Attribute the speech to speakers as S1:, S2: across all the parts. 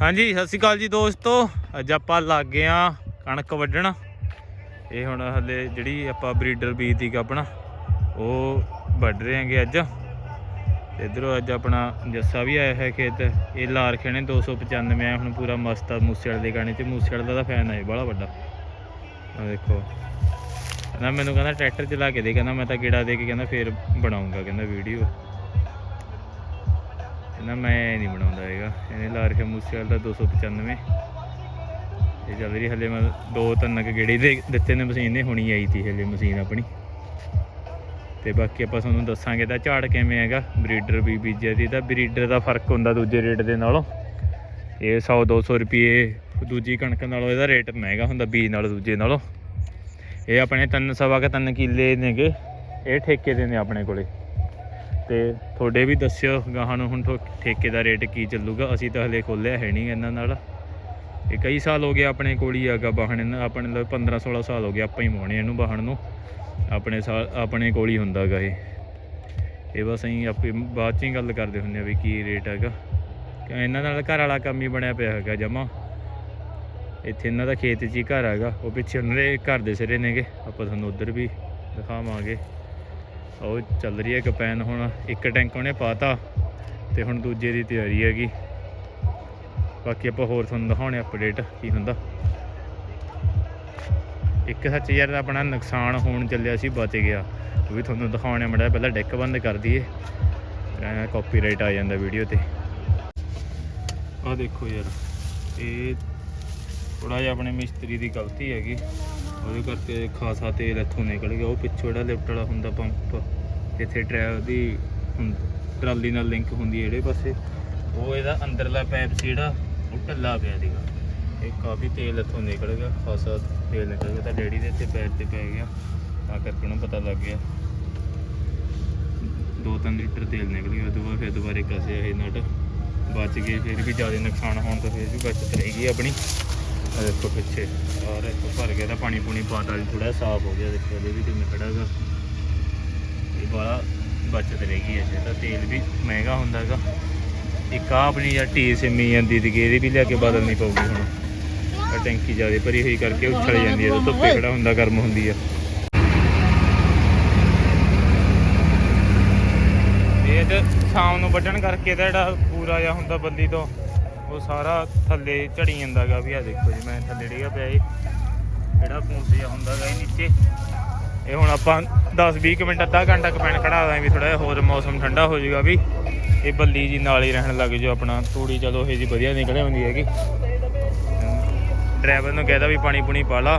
S1: ਹਾਂਜੀ, ਸਤਿ ਸ਼੍ਰੀ ਅਕਾਲ ਜੀ ਦੋਸਤੋ। ਅੱਜ ਆਪਾਂ ਲੱਗ ਗਏ ਆ ਕਣਕ ਵੱਢਣ। ਇਹ ਹੁਣ ਹਲੇ ਜਿਹੜੀ ਆਪਾਂ ਬਰੀਡਰ ਬੀਜ ਦੀ ਆਪਣਾ ਉਹ ਵੱਢ ਰਹੇ ਹਾਂਗੇ ਅੱਜ। ਤੇ ਇਧਰੋਂ ਅੱਜ ਆਪਣਾ ਜੱਸਾ ਵੀ ਆਇਆ ਹੈ ਖੇਤ। ਇਹ ਲਾ ਰੱਖੇ ਨੇ 295 ਆ ਹੁਣ ਪੂਰਾ ਮਸਤ ਆ ਮੂਸੇ ਵਾਲੇ ਦੇ ਗਾਣੇ 'ਚ। ਮੂਸੇ ਵਾਲੇ ਦਾ ਤਾਂ ਫੈਨ ਹੈ ਬੜਾ ਵੱਡਾ। ਆ ਦੇਖੋ। ਕਹਿੰਦਾ ਮੈਨੂੰ ਕਹਿੰਦਾ ਟਰੈਕਟਰ ਚਲਾ ਕੇ ਦੇ, ਕਹਿੰਦਾ ਮੈਂ ਤਾਂ ਗੇੜਾ ਦੇ ਕੇ ਕਹਿੰਦਾ ਫੇਰ ਬਣਾਉਂਗਾ, ਕਹਿੰਦਾ ਵੀਡੀਓ ਕਹਿੰਦਾ ਮੈਂ ਨਹੀਂ ਬਣਾਉਂਦਾ ਹੈਗਾ। ਇਹਨੇ ਲਾ ਰੱਖਿਆ ਦਾ 295 ਇਹ ਚੱਲ ਰਹੀ ਹਲੇ ਮੈਂ ਦੋ ਤਿੰਨ ਕੁ ਗੇੜੇ ਦੇ ਦਿੱਤੇ ਨੇ ਮਸ਼ੀਨ ਨੇ ਹੁਣੀ ਆਈ ਸੀ ਹਲੇ ਮਸ਼ੀਨ ਆਪਣੀ। ਤੇ ਬਾਕੀ ਆਪਾਂ ਤੁਹਾਨੂੰ ਦੱਸਾਂਗੇ ਤਾਂ ਝਾੜ ਕਿਵੇਂ ਹੈਗਾ, ਬਰੀਡਰ ਵੀ ਬੀਜਿਆ ਦੀ ਤਾਂ ਬਰੀਡਰ ਦਾ ਫ਼ਰਕ ਹੁੰਦਾ ਦੂਜੇ ਰੇਟ ਦੇ ਨਾਲੋਂ। ਇਹ 100 200 ਰੁਪਏ, ਦੂਜੀ ਕਣਕ ਨਾਲੋਂ ਇਹਦਾ ਰੇਟ ਮਹਿੰਗਾ ਹੁੰਦਾ ਬੀਜ ਨਾਲ ਦੂਜੇ ਨਾਲੋਂ। ਇਹ ਆਪਣੇ ਤਿੰਨ ਸਵਾ ਕੇ ਤਿੰਨ ਕਿੱਲੇ ਨੇਗੇ, ਇਹ ਠੇਕੇ ਦੇ ਨੇ ਆਪਣੇ ਕੋਲੇ। ਤੇ ਤੁਹਾਡੇ ਵੀ ਦੱਸਿਓ ਗਾਹਾਂ ਨੂੰ ਹੁਣ ਠੋ- ਠੇਕੇ ਦਾ ਰੇਟ ਕੀ ਚੱਲੂਗਾ। ਅਸੀਂ ਤਾਂ ਹਲੇ ਖੋਲਿਆ ਹੈ ਨਹੀਂ ਇਹਨਾਂ ਨਾਲ। ਇਹ ਕਈ ਸਾਲ ਹੋ ਗਏ ਆਪਣੇ ਕੋਲ ਹੀ ਹੈਗਾ ਵਾਹਣ ਇਹਨਾਂ ਆਪਣੇ ਲਈ 15 16 ਸਾਲ ਹੋ ਗਏ ਆਪਾਂ ਹੀ ਮੋਣੇ ਇਹਨੂੰ ਵਾਹਣ ਨੂੰ। ਆਪਣੇ ਸਾਲ ਆਪਣੇ ਕੋਲ ਹੀ ਹੁੰਦਾ ਹੈਗਾ ਇਹ। ਇਹ ਬਸ ਅਸੀਂ ਆਪੇ ਬਾਅਦ ਚ ਹੀ ਗੱਲ ਕਰਦੇ ਹੁੰਦੇ ਆ ਵੀ ਕੀ ਰੇਟ ਹੈਗਾ। ਇਹਨਾਂ ਨਾਲ ਘਰ ਵਾਲਾ ਕੰਮ ਹੀ ਬਣਿਆ ਪਿਆ ਹੈਗਾ ਜਮਾ। ਇੱਥੇ ਇਹਨਾਂ ਦਾ ਖੇਤ 'ਚ ਹੀ ਘਰ ਹੈਗਾ। ਉਹ ਪਿੱਛੇ ਉਹਨਾਂ ਦੇ ਘਰ ਦੇ ਸਿਰੇ ਨੇਗੇ। ਆਪਾਂ ਤੁਹਾਨੂੰ ਉਧਰ ਵੀ ਦਿਖਾਵਾਂਗੇ। ਉਹ ਚੱਲ ਰਹੀ ਹੈ ਕਪੈਨ ਹੁਣ, ਇੱਕ ਟੈਂਕ ਉਹਨੇ ਪਾਤਾ ਤੇ ਹੁਣ ਦੂਜੇ ਦੀ ਤਿਆਰੀ ਹੈਗੀ। ਬਾਕੀ ਆਪਾਂ ਹੋਰ ਤੁਹਾਨੂੰ ਦਿਖਾਉਣੇ ਅਪਡੇਟ ਕੀ ਹੁੰਦਾ। ਇੱਕ ਸੱਚ ਯਾਰ ਆਪਣਾ ਨੁਕਸਾਨ ਹੋਣ ਚੱਲਿਆ ਸੀ, ਬਚ ਗਿਆ। ਉਹ ਵੀ ਤੁਹਾਨੂੰ ਦਿਖਾਉਣੇ ਮੜਾ ਪਹਿਲਾਂ ਡੈਕ ਬੰਦ ਕਰ ਦਈਏ। ਕਾਪੀਰਾਈਟ ਆ ਜਾਂਦਾ ਵੀਡੀਓ ਤੇ। ਆ ਦੇਖੋ ਯਾਰ, ਇਹ ਥੋੜਾ ਜਿਹਾ ਆਪਣੇ ਮਿਸਤਰੀ ਦੀ ਗਲਤੀ ਹੈਗੀ। ਉਹਦੇ ਕਰਕੇ ਖਾਸਾ ਤੇਲ ਇੱਥੋਂ ਨਿਕਲ ਗਿਆ। ਉਹ ਪਿੱਛੋਂ ਜਿਹੜਾ ਲਿਫਟ ਵਾਲਾ ਹੁੰਦਾ ਪੰਪ, ਜਿੱਥੇ ਟਰੈਕ ਦੀ ਹੁੰ- ਟਰਾਲੀ ਨਾਲ ਲਿੰਕ ਹੁੰਦੀ ਜਿਹੜੇ ਪਾਸੇ, ਉਹ ਇਹਦਾ ਅੰਦਰਲਾ ਪਾਈਪ ਸੀ ਜਿਹੜਾ, ਉਹ ਢੱਲਾ ਪਿਆ ਸੀਗਾ। ਇਹ ਕਾਫੀ ਤੇਲ ਇੱਥੋਂ ਨਿਕਲ ਗਿਆ, ਖਾਸਾ ਤੇਲ ਨਿਕਲ ਗਿਆ। ਤਾਂ ਡੈਡੀ ਦੇ ਇੱਥੇ ਪੈਰ ਤੇ ਪੈ ਗਿਆ। ਤਾਂ ਕਰਕੇ ਉਹਨੂੰ ਪਤਾ ਲੱਗ ਗਿਆ। ਦੋ ਤਿੰਨ ਲੀਟਰ ਤੇਲ ਨਿਕਲ ਗਿਆ। ਉਦੋਂ ਬਾਅਦ ਫਿਰ ਦੁਬਾਰੇ ਕਸਿਆ ਇਹ ਨਟ। ਬਚ ਗਏ। ਫਿਰ ਵੀ ਜ਼ਿਆਦਾ ਨੁਕਸਾਨ ਹੋਣ ਤੋਂ ਫਿਰ ਵੀ ਬਚਤ ਰਹੇਗੀ ਆਪਣੀ। ਦੇਖੋ ਪਿੱਛੇ। ਔਰ ਇੱਥੋਂ ਭਰ ਗਿਆ ਤਾਂ ਪਾਣੀ ਪੂਣੀ ਪਾਤਾ ਥੋੜਾ ਸਾਫ਼ ਹੋ ਗਿਆ। ਦੇਖੋ, ਇਹਦੇ ਵੀ ਕਿਵੇਂ ਖੜਾ ਇਹ ਬੜਾ ਬਚਤ ਰਹੇਗੀ ਇਹ ਤਾਂ। ਤੇਲ ਵੀ ਮਹਿੰਗਾ ਹੁੰਦਾ ਹੈਗਾ। ਇੱਕ ਆ ਆਪਣੀ ਯਾਰ ਟੀ ਸਿਮੀ ਜਾਂਦੀ ਸੀਗੀ, ਇਹਦੀ ਵੀ ਲੈ ਕੇ ਬਦਲਣੀ ਪਊਗੀ ਹੁਣ। ਆਹ ਟੈਂਕੀ ਜ਼ਿਆਦਾ ਭਰੀ ਹੋਈ ਕਰਕੇ ਉਛਲ ਜਾਂਦੀ ਹੈ। ਧੁੱਪੇ ਖੜਾ ਹੁੰਦਾ, ਗਰਮ ਹੁੰਦੀ ਆ। ਇਹ ਤੇ ਸ਼ਾਮ ਨੂੰ ਵੱਢਣ ਕਰਕੇ ਤਾਂ ਜਿਹੜਾ ਪੂਰਾ ਜਿਹਾ ਹੁੰਦਾ ਬੱਲੀ ਤੋਂ। ਉਹ ਸਾਰਾ ਥੱਲੇ ਝੜੀ ਜਾਂਦਾਗਾ ਵੀ ਆ ਦੇਖੋ ਜੀ, ਮੈਂ ਥੱਲੇ ਡਿੱਗਾ ਪਿਆ ਇਹ ਜਿਹੜਾ ਪੂੰਸ ਹੁੰਦਾਗਾ ਇਹ ਨੀਚੇ। ਇਹ ਹੁਣ ਆਪਾਂ 10-20 ਮਿੰਟ, ਅੱਧਾ ਘੰਟਾ ਕਪੈਣ ਖੜਾ ਦਾਂ ਵੀ ਥੋੜਾ ਜਿਹਾ ਹੋਰ ਮੌਸਮ ਠੰਡਾ ਹੋ ਜਾਊਗਾ ਵੀ। ਇਹ ਬੱਲੀ ਜੀ ਨਾਲ ਹੀ ਰਹਿਣ ਲੱਗ ਜਾਓ ਆਪਣਾ। ਤੂੜੀ ਚਲੋ ਇਹ ਜੀ ਵਧੀਆ ਨਿਕਲ ਹੁੰਦੀ ਹੈਗੀ। ਡਰਾਈਵਰ ਨੂੰ ਕਹਿਦਾ ਵੀ ਪਾਣੀ ਪੁਣੀ ਪਾ ਲਾ।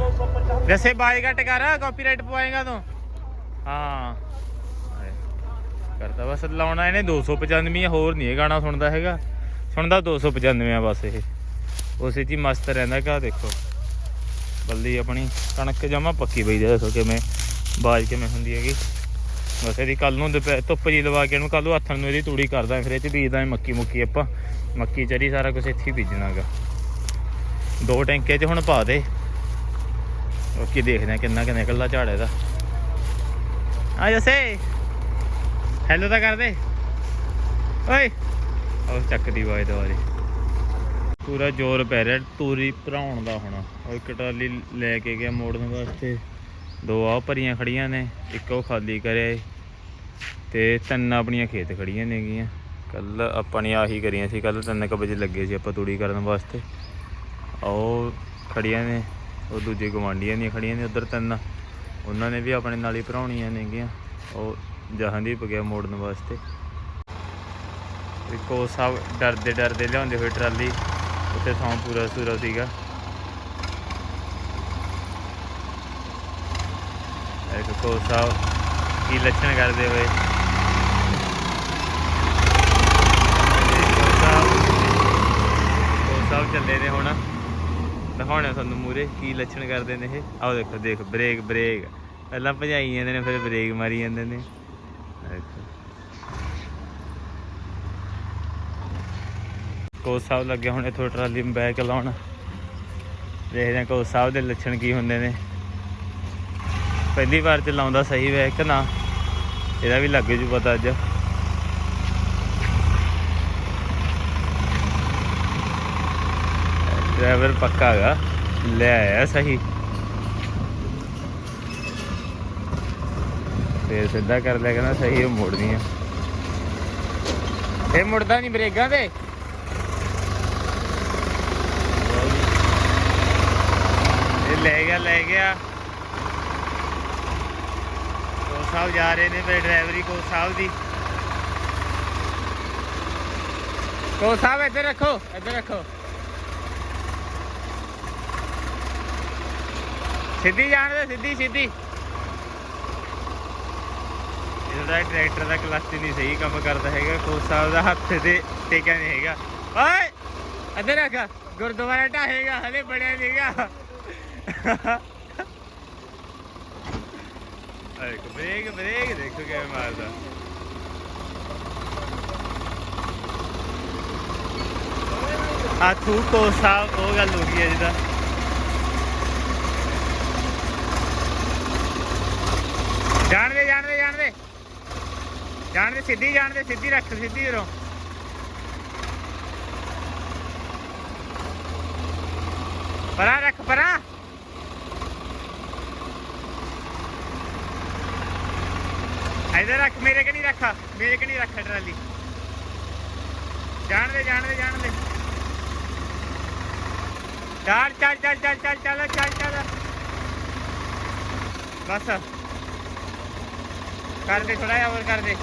S1: ਜੈਸੇ ਬਾਈ ਘਟ ਕਰ ਕਾਪੀਰਾਈਟ ਪਵਾਏਗਾ ਤੂੰ। ਹਾਂ। ਕਰਦਾ ਬਸ ਲਾਉਣਾ ਇਹਨੇ 295 ਆ ਹੋਰ ਨਹੀਂ ਇਹ ਗਾਣਾ ਸੁਣਦਾ ਹੈਗਾ। ਸੁਣਦਾ 295 ਆ ਬਸ ਇਹ। ਉਸੇ 'ਚ ਮਸਤ ਰਹਿੰਦਾ ਕਾ ਦੇਖੋ। ਬੱਲੀ ਆਪਣੀ, ਕਣਕ ਜਮਾ ਪੱਕੀ ਪਈ ਜੇ ਦੇਖੋ ਕਿਵੇਂ ਬਾਜ ਕਿਵੇਂ ਹੁੰਦੀ ਹੈਗੀ। ਬਸ ਇਹਦੀ ਕੱਲ ਨੂੰ ਦੁਪਹਿਰ ਧੁੱਪ ਜੀ ਲਵਾ ਕੇ ਇਹਨੂੰ ਕੱਲ ਨੂੰ ਹੱਥਾਂ ਨੂੰ ਇਹਦੀ ਤੂੜੀ ਕਰਦਾ ਫਿਰ ਇਹ 'ਚ ਬੀਜਦਾ ਮੱਕੀ ਮੁੱਕੀ ਆਪਾਂ। ਮੱਕੀ, ਚਰੀ, ਸਾਰਾ ਕੁਝ ਇੱਥੇ ਹੀ ਬੀਜਣਾਗਾ। ਦੋ ਟੈਂਕੇ 'ਚ ਹੁਣ ਪਾ ਦੇ। ਬਾਕੀ ਦੇਖਦੇ ਆ ਕਿੰਨਾ ਕਿ ਨਿਕਲਦਾ ਝਾੜ ਇਹਦਾ। ਆ ਜਸੇ ਹੈਲੋ ਤਾਂ ਕਰ ਦੇ। ਓਏ ਉਹ ਚੱਕਦੀ ਆਵਾਜ਼ ਦੁਆਰੇ ਪੂਰਾ ਜ਼ੋਰ ਪੈ ਰਿਹਾ, ਤੂਰੀ ਭਰਾਉਣ ਦਾ ਹੁਣ। ਉਹ ਇੱਕ ਟਰਾਲੀ ਲੈ ਕੇ ਗਿਆ ਮੋੜਨ ਵਾਸਤੇ। ਦੋ ਆ ਭਰੀਆਂ ਖੜੀਆਂ ਨੇ, ਇੱਕ ਉਹ ਖਾਲੀ ਕਰਿਆ ਏ। ਤੇ ਤਿੰਨ ਆਪਣੀਆਂ ਖੇਤ ਖੜੀਆਂ ਨੇਗੀਆਂ। ਕੱਲ ਆਪਾਂ ਨੇ ਆਹੀ ਕਰੀਆਂ ਸੀ, ਕੱਲ ਤਿੰਨ ਕੁ ਵਜੇ ਲੱਗੇ ਸੀ ਆਪਾਂ ਤੂੜੀ ਕਰਨ ਵਾਸਤੇ। ਉਹ ਖੜੀਆਂ ਨੇ, ਉਹ ਦੂਜੇ ਗਵਾਂਡੀਆਂ ਦੀਆਂ ਖੜੀਆਂ ਨੇ ਉਧਰ ਤਿੰਨ। ਉਹਨਾਂ ਨੇ ਵੀ ਆਪਣੇ ਨਾਲ ਹੀ ਭਰਾਉਣੀਆਂ ਨੇਗੀਆਂ। ਉਹ ਜਹਾਂਦੀਪ ਗਿਆ ਮੋੜਨ ਵਾਸਤੇ। ਇੱਕ ਉਹ ਸਭ ਡਰਦੇ ਡਰਦੇ ਲਿਆਉਂਦੇ ਹੋਏ ਟਰਾਲੀ ਉੱਤੇ ਥਾਂ ਪੂਰਾ ਸੂਰਾ ਸੀਗਾ। ਇੱਕ ਕੋ ਸਾਹਿਬ ਕੀ ਲੱਛਣ ਕਰਦੇ ਹੋਏ। ਸਾਹਿਬ ਚੱਲੇ ਨੇ ਹੁਣ। ਦਿਖਾਉਣੇ ਤੁਹਾਨੂੰ ਮੂਰੇ ਕੀ ਲੱਛਣ ਕਰਦੇ ਨੇ ਇਹ। ਆਓ ਦੇਖੋ, ਦੇਖ, ਬ੍ਰੇਕ ਬ੍ਰੇਕ। ਪਹਿਲਾਂ ਭਜਾਈ ਜਾਂਦੇ ਨੇ, ਫਿਰ ਬ੍ਰੇਕ ਮਾਰੀ ਜਾਂਦੇ ਨੇ ਦੇਖੋ ਕੋਚ ਸਾਹਿਬ ਲੱਗੇ ਹੁਣ ਇੱਥੋਂ ਟਰਾਲੀ ਨੂੰ ਬੈਕ ਲਾਉਣ। ਦੇਖਦੇ ਹਾਂ ਕੋਚ ਸਾਹਿਬ ਦੇ ਲੱਛਣ ਕੀ ਹੁੰਦੇ ਨੇ। ਪਹਿਲੀ ਵਾਰ ਚ ਲਾਉਂਦਾ ਸਹੀ ਵੇ ਕਿ ਨਾ। ਇਹਦਾ ਵੀ ਲੱਗ ਜੂ ਪਤਾ ਅੱਜ। ਡਰਾਈਵਰ ਪੱਕਾ ਹੈਗਾ, ਲੈ ਆਇਆ ਸਹੀ। ਫੇਰ ਸਿੱਧਾ ਕਰ ਲਿਆ ਕਹਿੰਦਾ ਸਹੀ, ਉਹ ਮੋੜਨੀ ਆ। ਇਹ ਮੁੜਦਾ ਨਹੀਂ ਬ੍ਰੇਕਾਂ ਤੇ ਇਹ ਲੈ ਗਿਆ ਲੈ ਗਿਆ। ਕੋਚ ਸਾਹਿਬ ਜਾ ਰਹੇ ਨੇ ਮੇਰੇ ਡਰਾਈਵਰੀ ਕੋਚ ਸਾਹਿਬ ਦੀ। ਕੋਚ ਸਾਹਿਬ, ਇੱਧਰ ਰੱਖੋ ਇੱਧਰ ਰੱਖੋ। ਸਿੱਧੀ ਜਾਣ ਦੇ, ਸਿੱਧੀ ਸਿੱਧੀ। ਇਹਦਾ ਟਰੈਕਟਰ ਦਾ ਕਲੱਚ ਨਹੀਂ ਸਹੀ ਕੰਮ ਕਰਦਾ ਹੈਗਾ, ਕੋਚ ਸਾਹਿਬ ਦਾ ਹੱਥ ਤੇ ਟੇਕਿਆ ਨਹੀਂ ਹੈਗਾ। ਓਏ, ਇੱਧਰ ਰੱਖ, ਗੁਰਦੁਆਰਾ ਢਾਹੇਗਾ, ਹਲੇ ਬੜਿਆ ਨਹੀਂਗਾ ਇੱਕ ਬ੍ਰੇਕ ਬ੍ਰੇਕ ਦੇਖੋ ਕਿਵੇਂ ਮਾਰਦਾ। ਆ ਤੂੰ ਕੋ ਸਾਹਿਬ ਉਹ ਗੱਲ ਹੋ ਗਈ ਹੈ ਜਿਹਦਾ। ਜਾਣਦੇ ਜਾਣਦੇ ਜਾਣ ਦੇ ਸਿੱਧੀ ਜਾਣਦੇ ਸਿੱਧੀ ਰੱਖ, ਸਿੱਧੀ ਕਰੋ ਪਰਾਂ ਰੱਖ, ਪਰਾਂ। ਇਧਰ ਰੱਖ, ਮੇਰੇ ਕਿ ਨਹੀਂ ਰੱਖਾ? ਮੇਰੇ ਕਿ ਨਹੀਂ ਰੱਖਾ ਟਰਾਲੀ? ਜਾਣ ਦੇ ਜਾਣ ਦੇ ਜਾਣ ਦੇ ਚੱਲ ਚੱਲ ਚੱਲ ਚੱਲ ਚੱਲ ਚੱਲ ਚੱਲ ਚੱਲ। ਬਸ। ਕਰ ਦੇ ਥੋੜਾ ਜਿਹਾ ਹੋਰ, ਕਰ ਦੇ।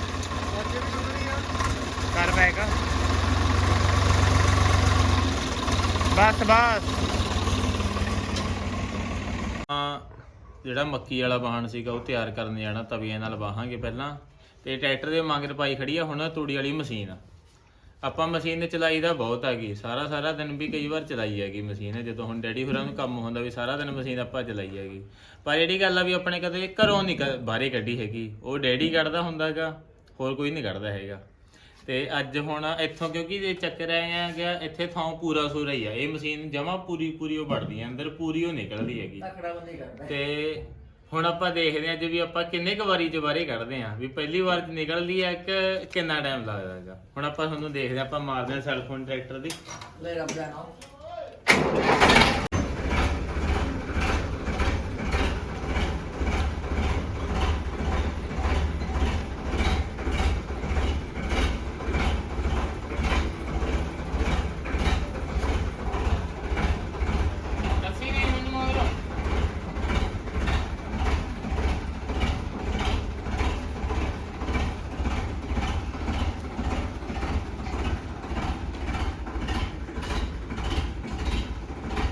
S1: ਕਰ ਬੈਗਾ। ਬਸ ਬਸ ਹਾਂ ਜਿਹੜਾ ਮੱਕੀ ਵਾਲਾ ਵਾਹਣ ਸੀਗਾ ਉਹ ਤਿਆਰ ਕਰਨ ਜਾਣਾ, ਤਵੀਆਂ ਨਾਲ ਵਾਹਾਂਗੇ ਪਹਿਲਾਂ। ਤੇ ਟਰੈਕਟਰ ਦੇ ਮਗਰ ਪਾਈ ਖੜੀ ਆ, ਹੁਣ ਤੂੜੀ ਵਾਲੀ ਮਸ਼ੀਨ ਆਪਾਂ ਮਸ਼ੀਨ ਚਲਾਈ ਦਾ ਬਹੁਤ ਹੈਗੀ ਸਾਰਾ ਸਾਰਾ ਦਿਨ ਵੀ ਕਈ ਵਾਰ ਚਲਾਈ ਹੈਗੀ ਮਸ਼ੀਨ, ਜਦੋਂ ਹੁਣ ਡੈਡੀ ਹੋਰਾਂ ਨੂੰ ਕੰਮ ਹੁੰਦਾ ਵੀ ਸਾਰਾ ਦਿਨ ਮਸ਼ੀਨ ਆਪਾਂ ਚਲਾਈ ਹੈਗੀ ਪਰ ਜਿਹੜੀ ਗੱਲ ਆ ਵੀ ਆਪਣੇ ਕਦੇ ਘਰੋਂ ਨਹੀਂ ਕ- ਬਾਹਰੇ ਕੱਢੀ ਹੈਗੀ, ਉਹ ਡੈਡੀ ਕੱਢਦਾ ਹੁੰਦਾ ਹੈਗਾ ਹੋਰ ਕੋਈ ਨਹੀਂ ਕੱਢਦਾ ਹੈਗਾ। ਤੇ ਅੱਜ ਹੁਣ ਇੱਥੋਂ ਕਿਉਂਕਿ ਇਹ ਚੱਕਰ ਆਏ ਆ ਗਿਆ ਇੱਥੇ ਥਾਂ ਪੂਰਾ ਸੂਰਾ ਹੀ ਆ ਇਹ ਮਸ਼ੀਨ ਜਮਾ ਪੂਰੀ ਪੂਰੀ ਉਹ ਵੜਦੀ ਆ ਅੰਦਰ ਪੂਰੀ ਉਹ ਨਿਕਲਦੀ ਹੈਗੀ। ਤੇ ਹੁਣ ਆਪਾਂ ਦੇਖਦੇ ਹਾਂ ਜੇ ਵੀ ਆਪਾਂ ਕਿੰਨੇ ਕੁ ਵਾਰੀ ਚ ਬਾਰੇ ਕੱਢਦੇ ਆ ਵੀ ਪਹਿਲੀ ਵਾਰ ਚ ਨਿਕਲਦੀ ਹੈ ਕਿ ਕਿੰਨਾ ਟਾਈਮ ਲੱਗਦਾ ਹੈਗਾ। ਹੁਣ ਆਪਾਂ ਤੁਹਾਨੂੰ ਦੇਖਦੇ ਹਾਂ ਆਪਾਂ ਮਾਰਦੇ ਹਾਂ ਸੈਲਫੋਨ ਟਰੈਕਟਰ ਦੀ।
S2: ਲੈ ਰੱਬ ਦਾ ਨਾਮ
S1: ਦੱਸੀ ਨਹੀਂ ਮੈਨੂੰ ਮਗਰੋਂ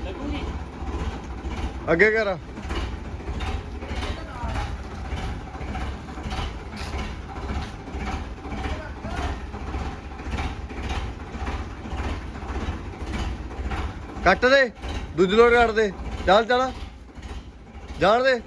S1: ਲੱਗੂਗੀ
S3: ਅੱਗੇ ਕਰ। ਕੱਟ ਦੇ ਦੂਜੀ ਲੋਡ ਕੱਟ ਦੇ। ਚੱਲ ਚੱਲ। ਜਾਣ ਦੇ।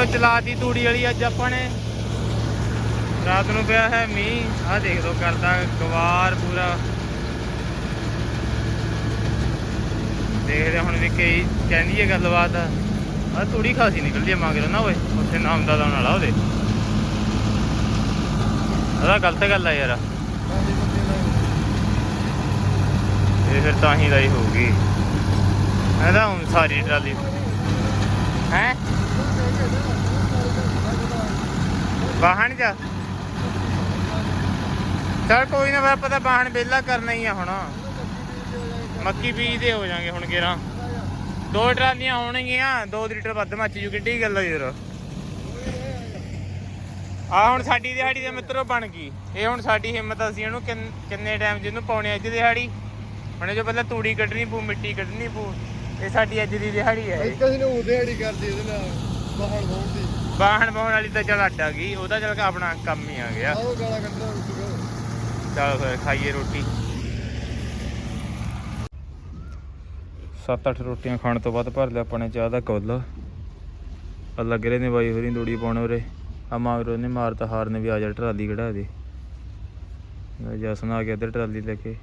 S1: ਲਓ ਬਈ ਚਲਾਤੀ ਤੂੜੀ ਵਾਲੀ ਅੱਜ ਆਪਾਂ ਨੇ। ਰਾਤ ਨੂੰ ਪਿਆ ਹੈ ਮੀਂਹ। ਆਹ ਦੇਖ ਲਓ, ਕਰਦਾ ਗਵਾਰ ਪੂਰਾ। ਦੇਖਦੇ ਹੁਣ ਵੀ ਕਈ ਕਹਿੰਦੀ ਹੈ ਗੱਲਬਾਤ। ਆ ਤੂੜੀ ਖਾਸੀ ਨਿਕਲਦੀ ਹੈ ਮਗਰੋਂ ਨਾ ਓਏ, ਉੱਥੇ ਨਾਮ ਦਾ ਲਾਉਣ ਵਾਲਾ ਉਹਦੇ। ਉਹਦਾ ਗਲਤ ਗੱਲ ਆ ਯਾਰ। ਇਹ ਫਿਰ ਤਾਂ ਹੀ ਦਾ ਹੋਊਗੀ ਇਹਦਾ ਹੁਣ ਸਾਰੀ ਟਰਾਲੀ ਹੈ? ਵਾਹਣ ਜਾ ਚਲ ਕੋਈ ਨਾ ਫਿਰ ਪਤਾ ਵਾਹਣ ਵਿਹਲਾ ਕਰਨਾ ਹੀ ਆ ਹੁਣ। ਮੱਕੀ ਬੀਜਦੇ ਹੋ ਜਾਾਂਗੇ ਹੁਣ ਕਿਰਾਂ ਦੋ ਟਰਾਲੀਆਂ ਹੋਣਗੀਆਂ 2 ਲੀਟਰ ਵੱਧ ਮੱਚ ਜੂ, ਕਿੱਡੀ ਗੱਲ ਆ ਯਾਰ। ਆ ਹੁਣ ਸਾਡੀ ਦਿਹਾੜੀ ਦੇ ਮਿੱਤਰੋ ਬਣ ਗਈ। ਇਹ ਹੁਣ ਸਾਡੀ ਹਿੰਮਤ ਅਸੀਂ ਇਹਨੂੰ ਕਿੰਨੇ ਟਾਈਮ ਜਿਹਨੂੰ ਪਾਉਣੇ ਅੱਜ ਦਿਹਾੜੀ। ਹੁਣ ਜੋ ਪਹਿਲਾਂ ਤੂੜੀ ਕੱਢਣੀ ਪਊ, ਮਿੱਟੀ ਕੱਢਣੀ ਪਊ, ਇਹ ਸਾਡੀ ਅੱਜ ਦੀ ਦਿਹਾੜੀ ਹੈ
S3: ਇੱਕ ਅਸੀਂ ਨੂੰ ਉਹਦੇ ਆੜੀ ਇਹਦੇ ਨਾਲ ਬਾਹਰ ਬਹੁਤੀ
S1: ਵਾਹਣ ਪਾਉਣ ਵਾਲੀ ਤਾਂ ਚੱਲ ਅੱਡ ਆ ਗਈ ਉਹਦਾ ਚੱਲ ਆਪਣਾ ਕੰਮ ਹੀ ਆ ਗਿਆ।
S3: ਗਾਲਾਂ
S1: ਚਲ ਫਿਰ ਖਾਈਏ ਰੋਟੀ। 7-8 ਰੋਟੀਆਂ ਖਾਣ ਤੋਂ ਬਾਅਦ ਭਰ ਲਿਆ ਆਪਾਂ ਨੇ ਚਾਹ ਦਾ ਕੁੱਲ। ਆ ਲੱਗ ਰਹੇ ਨੇ ਬਾਈ ਹੋਰੀ ਦੂੜੀ ਪਾਉਣ ਉਰੇ। ਆ ਮਾਗਰੋ ਨੇ ਮਾਰਤਾ ਹਾਰ ਨੇ ਵੀ ਆ ਜਾ ਟਰਾਲੀ ਕਢਾ ਦੇ। ਜਸਨ ਆ ਗਿਆ ਇੱਧਰ ਟਰਾਲੀ ਲੈ ਕੇ।